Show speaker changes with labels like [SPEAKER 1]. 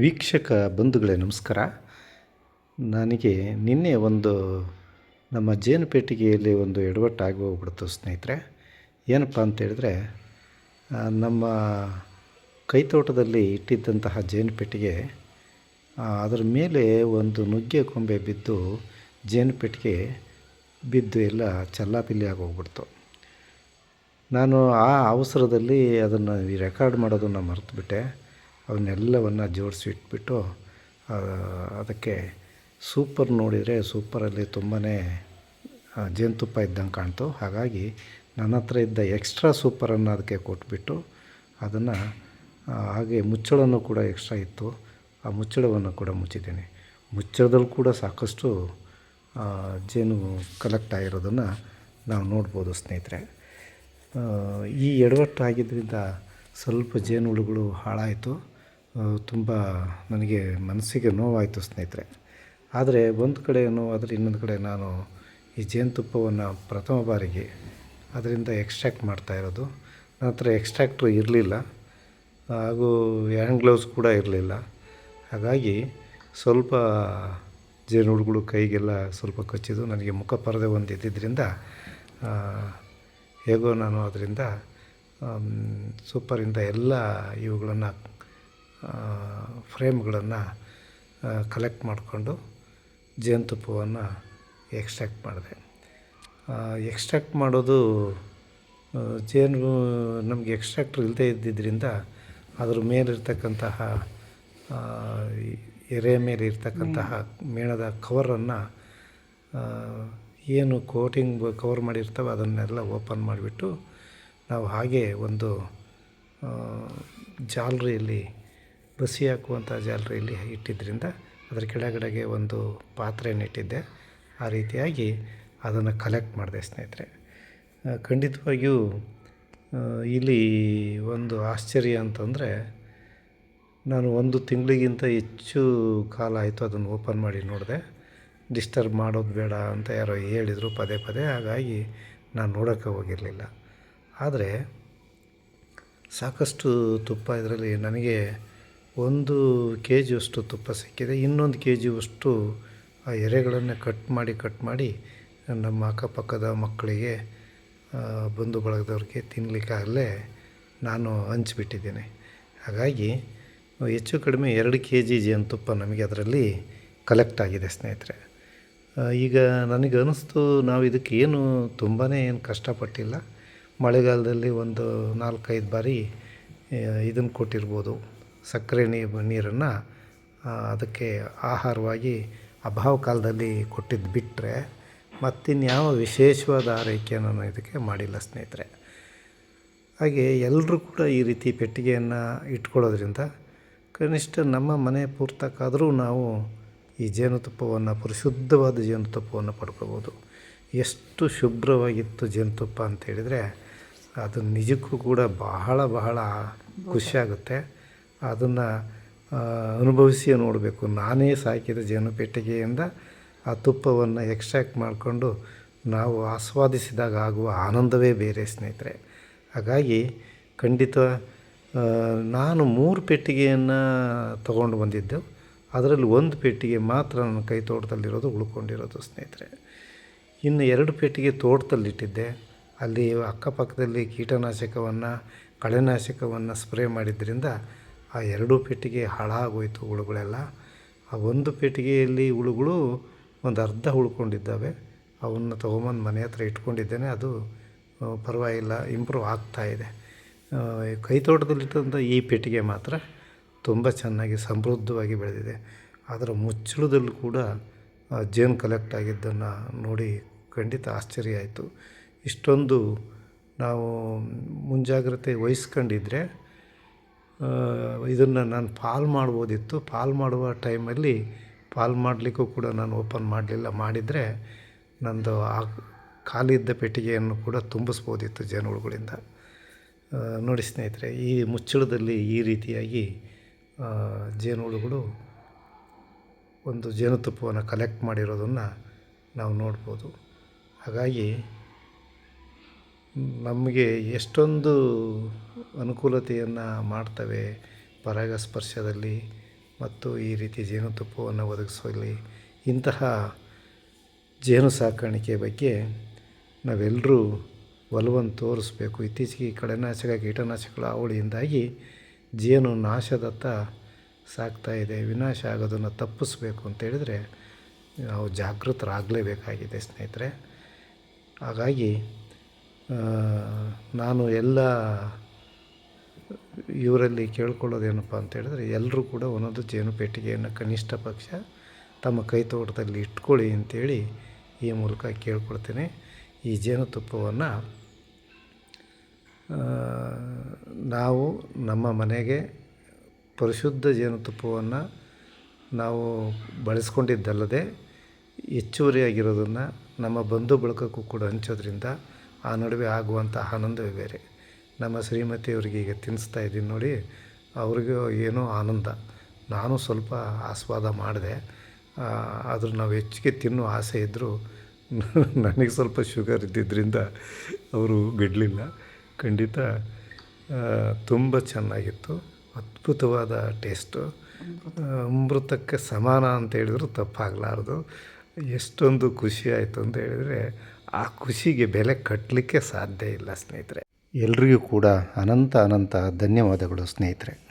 [SPEAKER 1] ವೀಕ್ಷಕ ಬಂಧುಗಳೇ, ನಮಸ್ಕಾರ. ನನಗೆ ನಿನ್ನೆ ಒಂದು ನಮ್ಮ ಜೇನು ಪೆಟ್ಟಿಗೆಯಲ್ಲಿ ಒಂದು ಎಡವಟ್ಟು ಆಗಿ ಹೋಗ್ಬಿಡ್ತು ಸ್ನೇಹಿತರೆ. ಏನಪ್ಪ ಅಂತೇಳಿದ್ರೆ ನಮ್ಮ ಕೈತೋಟದಲ್ಲಿ ಇಟ್ಟಿದ್ದಂತಹ ಜೇನು ಪೆಟ್ಟಿಗೆ ಅದರ ಮೇಲೆ ಒಂದು ನುಗ್ಗೆ ಕೊಂಬೆ ಬಿದ್ದು ಜೇನು ಪೆಟ್ಟಿಗೆ ಬಿದ್ದು ಎಲ್ಲ ಚಲ್ಲಾಪಿಲ್ಲಿ ಹೋಗ್ಬಿಡ್ತು. ನಾನು ಆ ಅವಸರದಲ್ಲಿ ಅದನ್ನು ರೆಕಾರ್ಡ್ ಮಾಡೋದನ್ನು ಮರೆತುಬಿಟ್ಟೆ. ಅವನ್ನೆಲ್ಲವನ್ನು ಜೋಡಿಸಿ ಇಟ್ಬಿಟ್ಟು ಅದಕ್ಕೆ ಸೂಪರ್ ನೋಡಿದರೆ ಸೂಪರಲ್ಲಿ ತುಂಬಾ ಜೇನುತುಪ್ಪ ಇದ್ದಂಗೆ ಕಾಣ್ತು. ಹಾಗಾಗಿ ನನ್ನ ಹತ್ರ ಇದ್ದ ಎಕ್ಸ್ಟ್ರಾ ಸೂಪರನ್ನು ಅದಕ್ಕೆ ಕೊಟ್ಬಿಟ್ಟು ಅದನ್ನು ಹಾಗೆ ಮುಚ್ಚಳನೂ ಕೂಡ ಎಕ್ಸ್ಟ್ರಾ ಇತ್ತು. ಆ ಮುಚ್ಚಳವನ್ನು ಕೂಡ ಮುಚ್ಚಿದ್ದೀನಿ. ಮುಚ್ಚಳದಲ್ಲಿ ಕೂಡ ಸಾಕಷ್ಟು ಜೇನು ಕಲೆಕ್ಟ್ ಆಗಿರೋದನ್ನು ನಾವು ನೋಡ್ಬೋದು ಸ್ನೇಹಿತರೆ. ಈ ಎಡವಟ್ಟು ಆಗಿದ್ದರಿಂದ ಸ್ವಲ್ಪ ಜೇನುಹುಳುಗಳು ಹಾಳಾಯಿತು. ತುಂಬ ನನಗೆ ಮನಸ್ಸಿಗೆ ನೋವಾಯಿತು ಸ್ನೇಹಿತರೆ. ಆದರೆ ಒಂದು ಕಡೆ ನೋವಾದರೆ ಇನ್ನೊಂದು ಕಡೆ ನಾನು ಈ ಜೇನುತುಪ್ಪವನ್ನು ಪ್ರಥಮ ಬಾರಿಗೆ ಅದರಿಂದ ಎಕ್ಸ್ಟ್ರಾಕ್ಟ್ ಮಾಡ್ತಾ ಇರೋದು. ನನ್ನ ಹತ್ರ ಎಕ್ಸ್ಟ್ರಾಕ್ಟ್ರು ಇರಲಿಲ್ಲ. ಹಾಗೂ ಹ್ಯಾಂಡ್ ಗ್ಲೌಸ್ ಕೂಡ ಇರಲಿಲ್ಲ. ಹಾಗಾಗಿ ಸ್ವಲ್ಪ ಜೇನುಹುಳುಗಳು ಕೈಗೆಲ್ಲ ಸ್ವಲ್ಪ ಕಚ್ಚಿದ್ದು ನನಗೆ ಮುಖ ಪರದೆ ಒಂದು ಇದ್ದಿದ್ದರಿಂದ ಹೇಗೋ ನಾನು ಅದರಿಂದ ಸೂಪರಿಂದ ಎಲ್ಲ ಇವುಗಳನ್ನು ಫ್ರೇಮ್ಗಳನ್ನು ಕಲೆಕ್ಟ್ ಮಾಡಿಕೊಂಡು ಜೇನುತುಪ್ಪವನ್ನು ಎಕ್ಸ್ಟ್ರಾಕ್ಟ್ ಮಾಡಿದೆ. ಎಕ್ಸ್ಟ್ರಾಕ್ಟ್ ಮಾಡೋದು ಜೇನು ನಮಗೆ ಎಕ್ಸ್ಟ್ರಾಕ್ಟ್ರ್ ಇಲ್ಲದೆ ಇದ್ದಿದ್ದರಿಂದ ಅದ್ರ ಮೇಲಿರ್ತಕ್ಕಂತಹ ಎರೆ ಮೇಲೆ ಇರ್ತಕ್ಕಂತಹ ಮೇಣದ ಕವರನ್ನು ಏನು ಕೋಟಿಂಗ್ ಕವರ್ ಮಾಡಿರ್ತವೆ ಅದನ್ನೆಲ್ಲ ಓಪನ್ ಮಾಡಿಬಿಟ್ಟು ನಾವು ಹಾಗೆ ಒಂದು ಜಾಲರಿಯಲ್ಲಿ ಬಸಿ ಹಾಕುವಂಥ ಜಾಲರಿಯಲ್ಲಿ ಇಟ್ಟಿದ್ದರಿಂದ ಅದರ ಕೆಳಗಡೆಗೆ ಒಂದು ಪಾತ್ರೆಯನ್ನು ಇಟ್ಟಿದ್ದೆ. ಆ ರೀತಿಯಾಗಿ ಅದನ್ನು ಕಲೆಕ್ಟ್ ಮಾಡಿದೆ ಸ್ನೇಹಿತರೆ. ಖಂಡಿತವಾಗಿಯೂ ಇಲ್ಲಿ ಒಂದು ಆಶ್ಚರ್ಯ ಅಂತಂದರೆ ನಾನು ಒಂದು ತಿಂಗಳಿಗಿಂತ ಹೆಚ್ಚು ಕಾಲ ಆಯಿತು ಅದನ್ನು ಓಪನ್ ಮಾಡಿ ನೋಡಿದೆ. ಡಿಸ್ಟರ್ಬ್ ಮಾಡೋದು ಬೇಡ ಅಂತ ಯಾರೋ ಹೇಳಿದರು ಪದೇ ಪದೇ, ಹಾಗಾಗಿ ನಾನು ನೋಡೋಕ್ಕೆ ಹೋಗಿರಲಿಲ್ಲ. ಆದರೆ ಸಾಕಷ್ಟು ತುಪ್ಪ ಇದರಲ್ಲಿ ನನಗೆ ಒಂದು ಕೆ ಜಿಯಷ್ಟು ತುಪ್ಪ ಸಿಕ್ಕಿದೆ, ಇನ್ನೊಂದು ಕೆ ಜಿಯಷ್ಟು ಆ ಎರೆಗಳನ್ನು ಕಟ್ ಮಾಡಿ ಕಟ್ ಮಾಡಿ ನಮ್ಮ ಅಕ್ಕಪಕ್ಕದ ಮಕ್ಕಳಿಗೆ ಬಂಧು ಬಳಗದವ್ರಿಗೆ ತಿನ್ನಲಿಕ್ಕಾಗಲೇ ನಾನು ಹಂಚಿಬಿಟ್ಟಿದ್ದೀನಿ. ಹಾಗಾಗಿ ಹೆಚ್ಚು ಕಡಿಮೆ ಎರಡು ಕೆ ಜಿ ಜೇನುತುಪ್ಪ ನಮಗೆ ಅದರಲ್ಲಿ ಕಲೆಕ್ಟ್ ಆಗಿದೆ ಸ್ನೇಹಿತರೆ. ಈಗ ನನಗೆ ಅನ್ನಿಸ್ತು ನಾವು ಇದಕ್ಕೆ ಏನು ತುಂಬಾ ಏನು ಕಷ್ಟಪಟ್ಟಿಲ್ಲ. ಮಳೆಗಾಲದಲ್ಲಿ ಒಂದು ನಾಲ್ಕೈದು ಬಾರಿ ಇದನ್ನು ಕೊಟ್ಟಿರ್ಬೋದು. ಸಕ್ಕರೆ ನೀರನ್ನು ಅದಕ್ಕೆ ಆಹಾರವಾಗಿ ಅಭಾವ ಕಾಲದಲ್ಲಿ ಕೊಟ್ಟಿದ್ದು ಬಿಟ್ಟರೆ ಮತ್ತಿನ್ಯಾವ ವಿಶೇಷವಾದ ಆರೈಕೆಯನ್ನು ನಾನು ಇದಕ್ಕೆ ಮಾಡಿಲ್ಲ ಸ್ನೇಹಿತರೆ. ಹಾಗೆ ಎಲ್ಲರೂ ಕೂಡ ಈ ರೀತಿ ಪೆಟ್ಟಿಗೆಯನ್ನು ಇಟ್ಕೊಳ್ಳೋದ್ರಿಂದ ಕನಿಷ್ಠ ನಮ್ಮ ಮನೆ ಪೂರ್ತಕ್ಕಾದರೂ ನಾವು ಈ ಜೇನುತುಪ್ಪವನ್ನು ಪರಿಶುದ್ಧವಾದ ಜೇನುತುಪ್ಪವನ್ನು ಪಡ್ಕೋಬೋದು. ಎಷ್ಟು ಶುಭ್ರವಾಗಿತ್ತು ಜೇನುತುಪ್ಪ ಅಂತ ಹೇಳಿದರೆ ಅದು ನಿಜಕ್ಕೂ ಕೂಡ ಬಹಳ ಬಹಳ ಖುಷಿಯಾಗುತ್ತೆ. ಅದನ್ನು ಅನುಭವಿಸಿ ನೋಡಬೇಕು. ನಾನೇ ಸಾಕಿದ ಜೇನು ಪೆಟ್ಟಿಗೆಯಿಂದ ಆ ತುಪ್ಪವನ್ನು ಎಕ್ಸ್ಟ್ರಾಕ್ಟ್ ಮಾಡಿಕೊಂಡು ನಾವು ಆಸ್ವಾದಿಸಿದಾಗ ಆಗುವ ಆನಂದವೇ ಬೇರೆ ಸ್ನೇಹಿತರೆ. ಹಾಗಾಗಿ ಖಂಡಿತ ನಾನು ಮೂರು ಪೆಟ್ಟಿಗೆಯನ್ನು ತಗೊಂಡು ಬಂದಿದ್ದೆವು ಅದರಲ್ಲಿ ಒಂದು ಪೆಟ್ಟಿಗೆ ಮಾತ್ರ ನನ್ನ ಕೈ ತೋಟದಲ್ಲಿರೋದು, ಉಳ್ಕೊಂಡಿರೋದು ಸ್ನೇಹಿತರೆ. ಇನ್ನು ಎರಡು ಪೆಟ್ಟಿಗೆ ತೋಟದಲ್ಲಿಟ್ಟಿದ್ದೆ. ಅಲ್ಲಿ ಅಕ್ಕಪಕ್ಕದಲ್ಲಿ ಕೀಟನಾಶಕವನ್ನು, ಕಳೆನಾಶಕವನ್ನು ಸ್ಪ್ರೇ ಮಾಡಿದ್ದರಿಂದ ಆ ಎರಡೂ ಪೆಟ್ಟಿಗೆ ಹಾಳಾಗೋಯ್ತು ಹುಳುಗಳೆಲ್ಲ. ಆ ಒಂದು ಪೆಟ್ಟಿಗೆಯಲ್ಲಿ ಹುಳುಗಳು ಒಂದು ಅರ್ಧ ಉಳ್ಕೊಂಡಿದ್ದಾವೆ. ಅವನ್ನ ತೊಗೊಂಬಂದು ಮನೆ ಹತ್ರ ಇಟ್ಕೊಂಡಿದ್ದೇನೆ. ಅದು ಪರವಾಗಿಲ್ಲ ಇಂಪ್ರೂವ್ ಆಗ್ತಾ ಇದೆ. ಆ, ಕೈ ತೋಟದಲ್ಲಿಟ್ಟಂಥ ಈ ಪೆಟ್ಟಿಗೆ ಮಾತ್ರ ತುಂಬ ಚೆನ್ನಾಗಿ ಸಮೃದ್ಧವಾಗಿ ಬೆಳೆದಿದೆ. ಅದರ ಮುಚ್ಚಳದಲ್ಲೂ ಕೂಡ ಜೇನು ಕಲೆಕ್ಟ್ ಆಗಿದ್ದನ್ನು ನೋಡಿ ಖಂಡಿತ ಆಶ್ಚರ್ಯ ಆಯಿತು. ಇಷ್ಟೊಂದು ನಾವು ಮುಂಜಾಗ್ರತೆ ವಹಿಸ್ಕೊಂಡಿದ್ರೆ ಇದನ್ನು ನಾನು ಪಾಲ್ ಮಾಡ್ಬೋದಿತ್ತು. ಪಾಲ್ ಮಾಡುವ ಟೈಮಲ್ಲಿ ಪಾಲ್ ಮಾಡಲಿಕ್ಕೂ ಕೂಡ ನಾನು ಓಪನ್ ಮಾಡಲಿಲ್ಲ. ಮಾಡಿದರೆ ನಂದು ಆ ಇದ್ದ ಪೆಟ್ಟಿಗೆಯನ್ನು ಕೂಡ ತುಂಬಿಸ್ಬೋದಿತ್ತು ಜೇನುಹುಳುಗಳಿಂದ ನೋಡಿ ಸ್ನೇಹಿತರೆ, ಈ ಮುಚ್ಚಳದಲ್ಲಿ ಈ ರೀತಿಯಾಗಿ ಜೇನುಹುಳುಗಳು ಒಂದು ಜೇನುತುಪ್ಪವನ್ನು ಕಲೆಕ್ಟ್ ಮಾಡಿರೋದನ್ನು ನಾವು ನೋಡ್ಬೋದು. ಹಾಗಾಗಿ ನಮಗೆ ಎಷ್ಟೊಂದು ಅನುಕೂಲತೆಯನ್ನು ಮಾಡ್ತವೆ ಪರಾಗಸ್ಪರ್ಶದಲ್ಲಿ ಮತ್ತು ಈ ರೀತಿ ಜೇನುತುಪ್ಪವನ್ನು ಒದಗಿಸುವಲ್ಲಿ ಇಂತಹ ಜೇನು ಸಾಕಾಣಿಕೆ ಬಗ್ಗೆ ನಾವೆಲ್ಲರೂ ಒಲವನ್ನು ತೋರಿಸ್ಬೇಕು. ಇತ್ತೀಚೆಗೆ ಕಳೆನಾಶಕ ಕೀಟನಾಶಕಗಳ ಹಾವಳಿಯಿಂದಾಗಿ ಜೇನು ನಾಶದತ್ತ ಸಾಗ್ತಾ ಇದೆ. ವಿನಾಶ ಆಗೋದನ್ನು ತಪ್ಪಿಸ್ಬೇಕು ಅಂತೇಳಿದರೆ ನಾವು ಜಾಗೃತರಾಗಲೇಬೇಕಾಗಿದೆ ಸ್ನೇಹಿತರೆ. ಹಾಗಾಗಿ ನಾನು ಎಲ್ಲ ಇವರಲ್ಲಿ ಕೇಳ್ಕೊಳ್ಳೋದೇನಪ್ಪ ಅಂತ ಹೇಳಿದ್ರೆ ಎಲ್ಲರೂ ಕೂಡ ಒಂದೊಂದು ಜೇನು ಪೆಟ್ಟಿಗೆಯನ್ನು ಕನಿಷ್ಠ ಪಕ್ಷ ತಮ್ಮ ಕೈ ತೋಟದಲ್ಲಿ ಇಟ್ಕೊಳ್ಳಿ ಅಂತೇಳಿ ಈ ಮೂಲಕ ಕೇಳ್ಕೊಳ್ತೇನೆ. ಈ ಜೇನುತುಪ್ಪವನ್ನು ನಾವು ನಮ್ಮ ಮನೆಗೆ ಪರಿಶುದ್ಧ ಜೇನುತುಪ್ಪವನ್ನು ನಾವು ಬಳಸ್ಕೊಂಡಿದ್ದಲ್ಲದೆ ಹೆಚ್ಚುವರಿಯಾಗಿರೋದನ್ನು ನಮ್ಮ ಬಂಧು ಬಳಗಕ್ಕೂ ಕೂಡ ಹಂಚೋದ್ರಿಂದ ಆ ನಡುವೆ ಆಗುವಂಥ ಆನಂದವೇ ಬೇರೆ. ನಮ್ಮ ಶ್ರೀಮತಿಯವರಿಗೆ ಈಗ ತಿನ್ನಿಸ್ತಾ ಇದ್ದೀನಿ ನೋಡಿ, ಅವ್ರಿಗೂ ಏನೋ ಆನಂದ. ನಾನು ಸ್ವಲ್ಪ ಆಸ್ವಾದ ಮಾಡಿದೆ. ಆದರೂ ನಾವು ಹೆಚ್ಚಿಗೆ ತಿನ್ನೋ ಆಸೆ ಇದ್ದರೂ ನನಗೆ ಸ್ವಲ್ಪ ಶುಗರ್ ಇದ್ದಿದ್ದರಿಂದ ಅವರು ಬಿಡಲಿಲ್ಲ. ಖಂಡಿತ ತುಂಬ ಚೆನ್ನಾಗಿತ್ತು. ಅದ್ಭುತವಾದ ಟೇಸ್ಟು. ಅಮೃತಕ್ಕೆ ಸಮಾನ ಅಂತ ಹೇಳಿದ್ರು ತಪ್ಪಾಗಲಾರ್ದು. ಎಷ್ಟೊಂದು ಖುಷಿ ಆಯಿತು ಅಂತ ಹೇಳಿದರೆ ಆ ಖುಷಿಗೆ ಬೆಲೆ ಕಟ್ಟಲಿಕ್ಕೆ ಸಾಧ್ಯ ಇಲ್ಲ ಸ್ನೇಹಿತರೆ. ಎಲ್ರಿಗೂ ಕೂಡ ಅನಂತ ಅನಂತ ಧನ್ಯವಾದಗಳು ಸ್ನೇಹಿತರೆ.